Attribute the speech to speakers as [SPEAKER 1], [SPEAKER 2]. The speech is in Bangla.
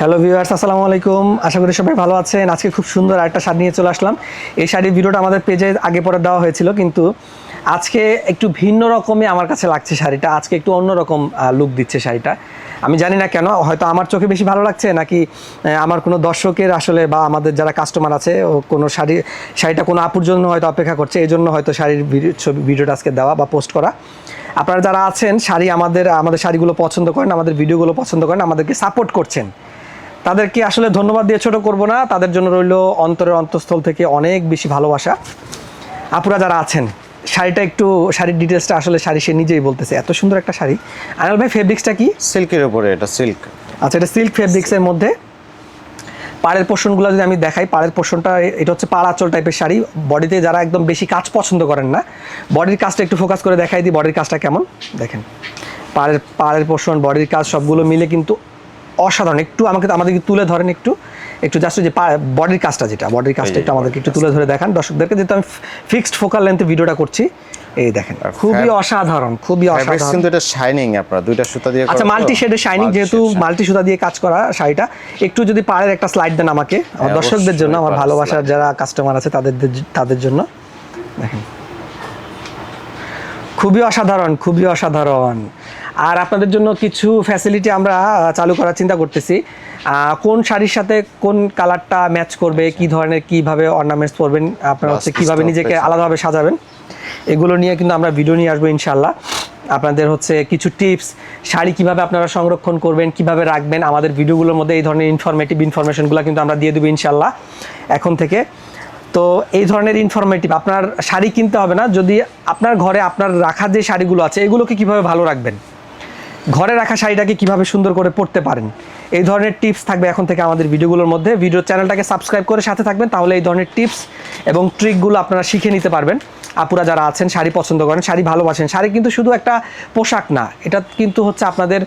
[SPEAKER 1] হ্যালো ভিউয়ার্স আসসালামু আলাইকুম। আশা করি সবাই ভালো আছেন। আজকে খুব সুন্দর একটা শাড়ি নিয়ে চলে আসলাম। এই শাড়ির ভিডিওটা আমাদের পেজে আগে পরে দেওয়া হয়েছিল, কিন্তু আজকে একটু ভিন্ন রকমই আমার কাছে লাগছে শাড়িটা। আজকে একটু অন্যরকম লুক দিচ্ছে শাড়িটা। আমি জানি না কেন, হয়তো আমার চোখে বেশি ভালো লাগছে, নাকি আমার কোনো দর্শকের আসলে বা আমাদের যারা কাস্টমার আছে, ও কোনো শাড়ি, শাড়িটা কোনো আপুর জন্য হয়তো অপেক্ষা করছে, এই জন্য হয়তো শাড়ির ছবি, ভিডিওটা আজকে দেওয়া বা পোস্ট করা। আপনারা যারা আছেন, শাড়ি আমাদের আমাদের শাড়িগুলো পছন্দ করেন, আমাদের ভিডিওগুলো পছন্দ করেন, আমাদেরকে সাপোর্ট করছেন। তাদেরকে আসলে ধন্যবাদ দিয়ে ছোট করব না। তাদের জন্য রইল অন্তরের অন্তঃস্থল থেকে অনেক বেশি ভালোবাসা। আপুরা যারা আছেন শাড়িটা একটু শাড়ির ডিটেলসটা আসলে শাড়ি সে নিজেই বলতেছে। এত সুন্দর একটা শাড়ি। আনাল ভাই ফেব্রিক্সটা কি?
[SPEAKER 2] সিল্কের উপরে এটা সিল্ক
[SPEAKER 1] আচ্ছা এটা সিল্ক ফেব্রিক্সের মধ্যে। পাড়ের পোর্শনগুলো যদি আমি দেখাই পাড়ের পোর্শনটা এটা হচ্ছে পাড় আঁচল টাইপের শাড়ি। বডিতে যারা একদম বেশি কাজ পছন্দ করেন না বডির কাজটা একটু ফোকাস করে দেখাই দিই বডির কাজটা কেমন। দেখেন পাড়ের পাড়ের পোর্শন বডির কাজ সবগুলো মিলে কিন্তু অসাধারণ। একটু আমাকে আমাদেরকে তুলে ধরেন একটু। একটু জাস্ট যে বডির কাজটা যেটা বডির কাজটা একটু আমাদেরকে একটু তুলে ধরে দেখান। দর্শকদেরকে যেহেতু আমি ফিক্সড ফোকাল লেন্থে ভিডিওটা করছি এই দেখেন খুবই অসাধারণ খুবই অসাধারণ।
[SPEAKER 2] কিন্তু এটা শাইনিং আপনার দুইটা সুতা দিয়ে
[SPEAKER 1] আচ্ছা মাল্টি শেডের শাইনিং যেহেতু মাল্টি সুতা দিয়ে কাজ করা শাড়িটা একটু যদি পাড়ের একটা স্লাইড দেন আমাকে আমার
[SPEAKER 2] হ্যাঁ,
[SPEAKER 1] দর্শকদের জন্য আমার ভালোবাসার যারা কাস্টমার আছে তাদের তাদের জন্য। দেখেন। খুবই অসাধারণ খুবই অসাধারণ। আর আপনাদের জন্য কিছু ফ্যাসিলিটি আমরা চালু করার চিন্তা করতেছি। কোন শাড়ির সাথে কোন কালারটা ম্যাচ করবে কি ধরনের কীভাবে অর্নামেন্টস পরবেন আপনারা হচ্ছে কীভাবে নিজেকে আলাদাভাবে সাজাবেন এগুলো নিয়ে কিন্তু আমরা ভিডিও নিয়ে আসব ইনশাল্লাহ আপনাদের হচ্ছে কিছু টিপস শাড়ি কীভাবে আপনারা সংরক্ষণ করবেন কীভাবে রাখবেন আমাদের ভিডিওগুলোর মধ্যে এই ধরনের ইনফরমেটিভ ইনফরমেশনগুলো কিন্তু আমরা দিয়ে দেবো ইনশাল্লাহ এখন থেকে তো এই ধরনের ইনফরমেটিভ আপনার শাড়ি কিনতে হবে না। যদি আপনার ঘরে আপনার রাখা যে শাড়িগুলো আছে, এগুলোকে কীভাবে ভালো রাখবেন? ঘরে রাখা শাড়িটাকে কীভাবে সুন্দর করে পরতে পারেন? এই ধরনের টিপস থাকবে এখন থেকে আমাদের ভিডিওগুলোর মধ্যে। ভিডিও চ্যানেলটাকে সাবস্ক্রাইব করে সাথে থাকবেন, তাহলে এই ধরনের টিপস এবং ট্রিকগুলো আপনারা শিখে নিতে পারবেন। আপুরা যারা আছেন, শাড়ি পছন্দ করেন, শাড়ি ভালোবাসেন, শাড়ি কিন্তু শুধু একটা পোশাক না, এটা কিন্তু হচ্ছে আপনাদের